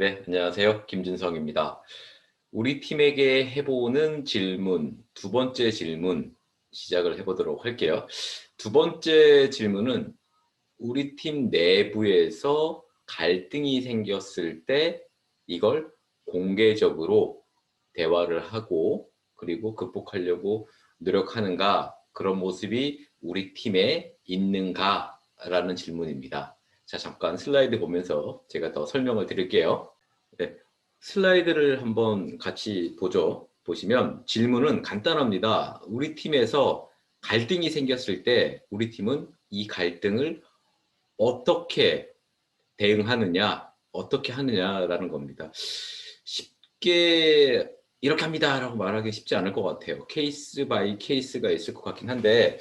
네, 안녕하세요. 김진성입니다. 우리 팀에게 해보는 질문, 두 번째 질문 시작을 해보도록 할게요. 두 번째 질문은 우리 팀 내부에서 갈등이 생겼을 때 이걸 공개적으로 대화를 하고 그리고 극복하려고 노력하는가 그런 모습이 우리 팀에 있는가 라는 질문입니다. 자 잠깐 슬라이드 보면서 제가 더 설명을 드릴게요. 네, 슬라이드를 한번 같이 보죠. 보시면 질문은 간단합니다. 우리 팀에서 갈등이 생겼을 때 우리 팀은 이 갈등을 어떻게 대응하느냐, 어떻게 하느냐라는 겁니다. 쉽게 이렇게 합니다 라고 말하기 쉽지 않을 것 같아요. 케이스 바이 케이스가 있을 것 같긴 한데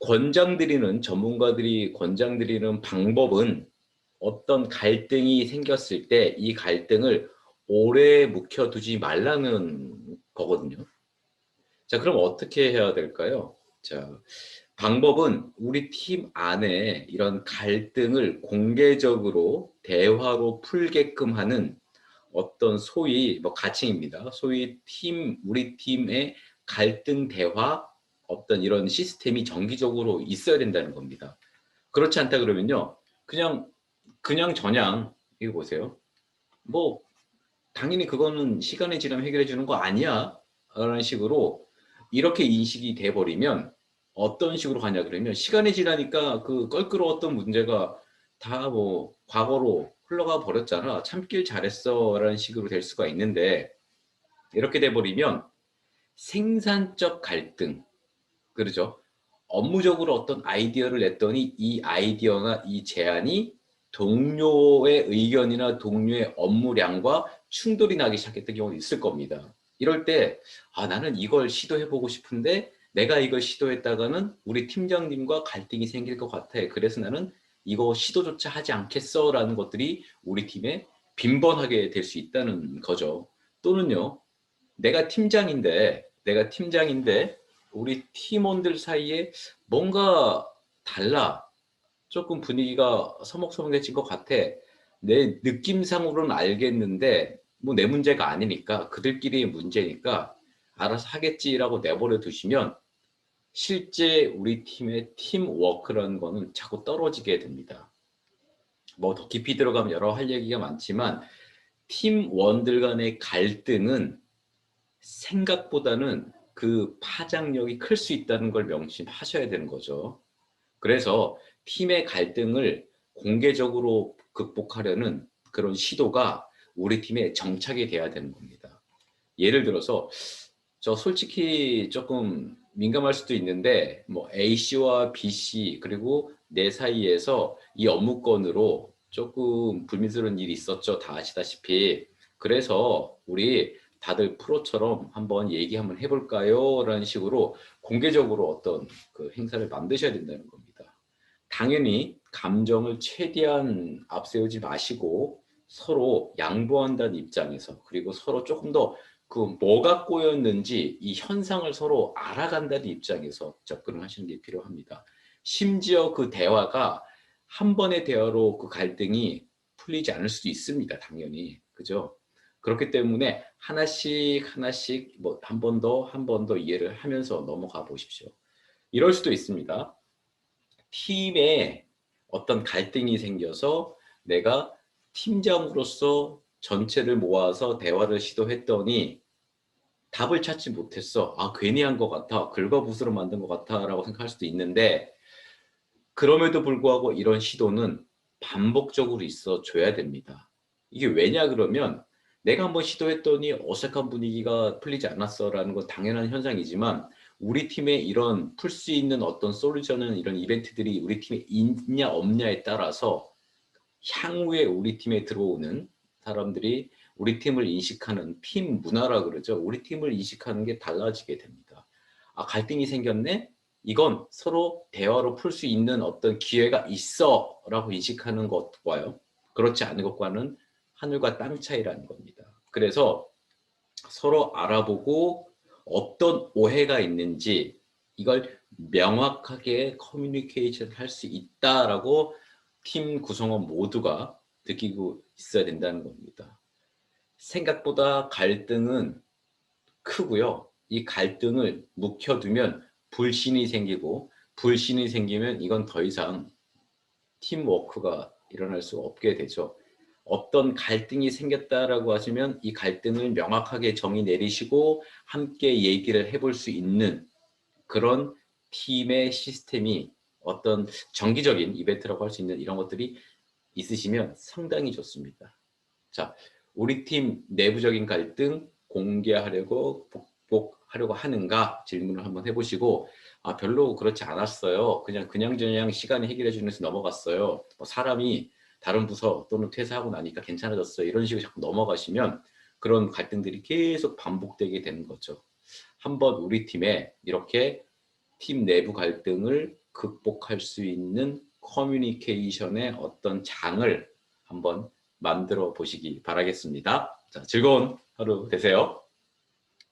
권장드리는 전문가들이 권장드리는 방법은 어떤 갈등이 생겼을 때 이 갈등을 오래 묵혀두지 말라는 거거든요. 자, 그럼 어떻게 해야 될까요? 자, 방법은 우리 팀 안에 이런 갈등을 공개적으로 대화로 풀게끔 하는 어떤 소위 뭐 가칭입니다. 소위 팀 우리 팀의 갈등 대화 어떤 이런 시스템이 정기적으로 있어야 된다는 겁니다. 그렇지 않다 그러면요. 그냥 그냥 저냥 이거 보세요. 뭐 당연히 그거는 시간이 지나면 해결해 주는 거 아니야 라는 식으로 이렇게 인식이 돼 버리면 어떤 식으로 가냐 그러면 시간이 지나니까 그 껄끄러웠던 문제가 다 뭐 과거로 흘러가 버렸잖아 참길 잘했어 라는 식으로 될 수가 있는데 이렇게 돼 버리면 생산적 갈등 그렇죠. 업무적으로 어떤 아이디어를 냈더니 이 아이디어나 이 제안이 동료의 의견이나 동료의 업무량과 충돌이 나기 시작했던 경우도 있을 겁니다. 이럴 때, 아, 나는 이걸 시도해보고 싶은데 내가 이걸 시도했다가는 우리 팀장님과 갈등이 생길 것 같아. 그래서 나는 이거 시도조차 하지 않겠어. 라는 것들이 우리 팀에 빈번하게 될 수 있다는 거죠. 또는요, 내가 팀장인데, 내가 팀장인데, 우리 팀원들 사이에 뭔가 달라. 조금 분위기가 서먹서먹해진 것 같아. 내 느낌상으로는 알겠는데 뭐 내 문제가 아니니까 그들끼리의 문제니까 알아서 하겠지라고 내버려 두시면 실제 우리 팀의 팀워크라는 거는 자꾸 떨어지게 됩니다. 뭐 더 깊이 들어가면 여러 할 얘기가 많지만 팀원들 간의 갈등은 생각보다는 그 파장력이 클 수 있다는 걸 명심하셔야 되는 거죠. 그래서 팀의 갈등을 공개적으로 극복하려는 그런 시도가 우리 팀에 정착이 돼야 되는 겁니다. 예를 들어서 저 솔직히 조금 민감할 수도 있는데 뭐 A씨와 B씨 그리고 내 사이에서 이 업무건으로 조금 불미스러운 일이 있었죠. 다 아시다시피. 그래서 우리 다들 프로처럼 한번 얘기 한번 해볼까요? 라는 식으로 공개적으로 어떤 그 행사를 만드셔야 된다는 겁니다. 당연히 감정을 최대한 앞세우지 마시고 서로 양보한다는 입장에서 그리고 서로 조금 더 그 뭐가 꼬였는지 이 현상을 서로 알아간다는 입장에서 접근을 하시는 게 필요합니다. 심지어 그 대화가 한 번의 대화로 그 갈등이 풀리지 않을 수도 있습니다. 당연히. 그죠? 그렇기 때문에 하나씩 하나씩 뭐 한 번 더 한 번 더 이해를 하면서 넘어가 보십시오. 이럴 수도 있습니다. 팀에 어떤 갈등이 생겨서 내가 팀장으로서 전체를 모아서 대화를 시도했더니 답을 찾지 못했어. 아 괜히 한 것 같아. 긁어부스러 만든 것 같아 라고 생각할 수도 있는데 그럼에도 불구하고 이런 시도는 반복적으로 있어 줘야 됩니다. 이게 왜냐 그러면 내가 한번 시도했더니 어색한 분위기가 풀리지 않았어라는 건 당연한 현상이지만 우리 팀에 이런 풀 수 있는 어떤 솔루션은 이런 이벤트들이 우리 팀에 있냐 없냐에 따라서 향후에 우리 팀에 들어오는 사람들이 우리 팀을 인식하는 팀 문화라 그러죠. 우리 팀을 인식하는 게 달라지게 됩니다. 아 갈등이 생겼네? 이건 서로 대화로 풀 수 있는 어떤 기회가 있어 라고 인식하는 것과요. 그렇지 않은 것과는 하늘과 땅 차이라는 겁니다. 그래서 서로 알아보고 어떤 오해가 있는지 이걸 명확하게 커뮤니케이션 할 수 있다라고 팀 구성원 모두가 느끼고 있어야 된다는 겁니다. 생각보다 갈등은 크고요. 이 갈등을 묵혀두면 불신이 생기고 불신이 생기면 이건 더 이상 팀워크가 일어날 수 없게 되죠. 어떤 갈등이 생겼다라고 하시면 이 갈등을 명확하게 정의 내리시고 함께 얘기를 해볼 수 있는 그런 팀의 시스템이 어떤 정기적인 이벤트라고 할 수 있는 이런 것들이 있으시면 상당히 좋습니다. 자, 우리 팀 내부적인 갈등 공개하려고 극복하려고 하는가 질문을 한번 해보시고 아 별로 그렇지 않았어요. 그냥 그냥저냥 시간이 해결해 주면서 넘어갔어요. 뭐 사람이 다른 부서 또는 퇴사하고 나니까 괜찮아졌어요. 이런 식으로 자꾸 넘어가시면 그런 갈등들이 계속 반복되게 되는 거죠. 한번 우리 팀에 이렇게 팀 내부 갈등을 극복할 수 있는 커뮤니케이션의 어떤 장을 한번 만들어 보시기 바라겠습니다. 자, 즐거운 하루 되세요.